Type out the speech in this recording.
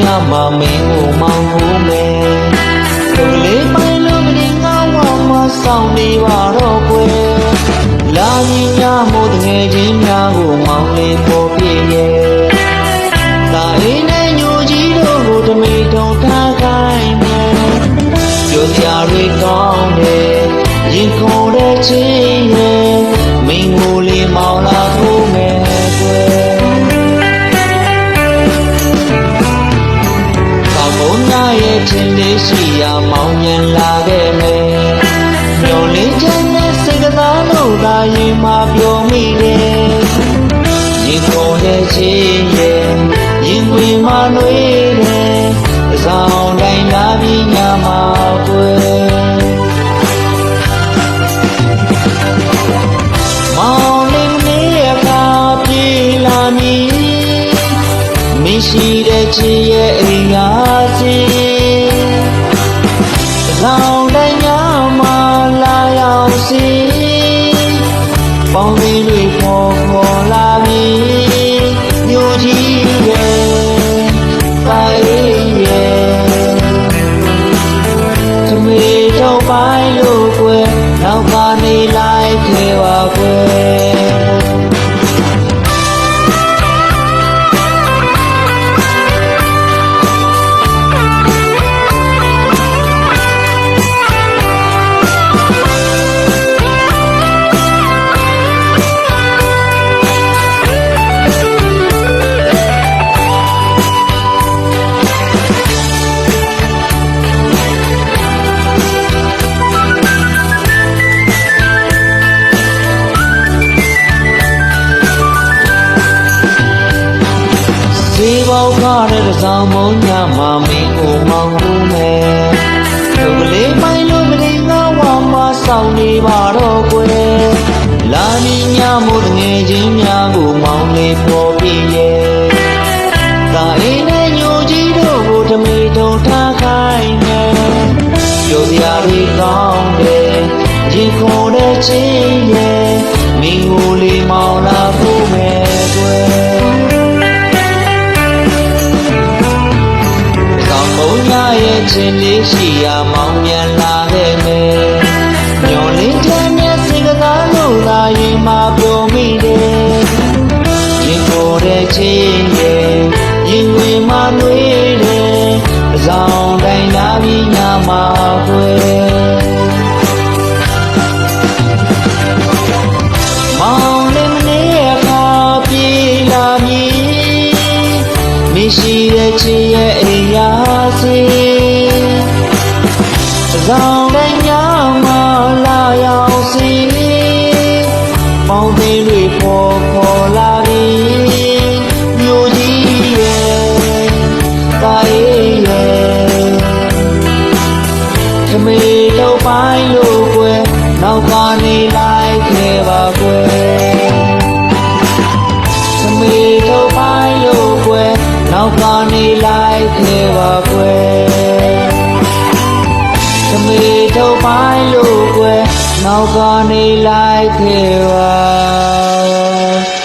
ညမှာမင်းကိုမောင်းဖို့မယ်သူကလေးပိုင်းလို့ကလေးငါဝါမဆောင်နေပါတော့ကွယ်လာရင်ညမို့တငယ်ချင်းများကိုမောင်းလေးပေါ်ပြည့်ရဲ့လာအိမ်နဲ့ညိုကြီးတို့ကိုတမေတုံထားခိုင်းမယ်ပြောစရာတွေကောင်းတယ်ရင်ခုန်တဲ့ချင်း ရှိရာမောင်ညံလာခဲ့မယ်ညိုလေးချမ်းနဲ့စိတ်ကသားလို့သာရင်မပြောမိတယ်ရင်ကုန်တဲ့ချင်းရဲ့ရင်ခွေမနှွေးတယ်အဆောင်တိုင်းလာပြီးညမှာကွယ်မောင်လေးမင်းရဲ့ကားပြေးလာမည်မရှိတဲ့ချစ်ရဲ့အိမ်ရာစီ စီပေါင်းပြီးတွေပေါ်ပေါ်လာပြီညိုကြီးရဲ့တိုင်းရဲ့တမေတော့ပိုင်းလို့ကွယ်နောက်ကနေလိုက်ခဲ့ပါကွယ် စီပေါခတဲ့တစ်ဆောင်မုံညမှာမင်းကိုမောင်းဖို့မယ်သူကလေးပိုင်းလို့မင်းကဝါမဆောင်နေပါတော့ကွယ်လာနီညမို့တငယ်ချင်းများကိုမောင်းနေပေါ်ပြည့်ရဲ့သာအိမ်နဲ့ညိုကြီးတို့ကိုတမေတုံထားခိုင်းမယ်ပြောစရာတွေကောင်းတယ်ရင်ခုန်တဲ့ချင်းရဲ့မင်းကိုလေးမောင်းလာဖို့ ချင်းလေးရှိရာမောင်မြန်လာခဲ့မယ်ညော်လေးတဲ့မျက်စိကသာလို့လာရင်မပြောမိတယ်ရင်ကိုယ်တဲ့ချင်းရဲ့ရင်ဝင်မနှွေးတယ်အဆောင်တိုင်းလာပြီးညမှာခွဲမောင်လေးမနေအခါပြေးလာမည်မရှိတဲ့ချစ်ရဲ့အိမ်ရာစီ သောင်းတိုင်းညမှာလာရောက်စီပေါင်းသိန်းတွေပေါ်ပေါ်လာပြီမြို့ကြီးရဲ့တာရေးရဲ့ခမေတော့ပိုင်းလို့ကွယ်နောက်ကနေလိုက်ခဲ့ပါကွယ်သမီးတို့ပိုင်းလို့ကွယ်နောက်ကနေလိုက်ခဲ့ပါကွယ် သမီးတို့ပိုင်းလို့ကွယ်နောက်ကနေလိုက်ခဲ့ပါ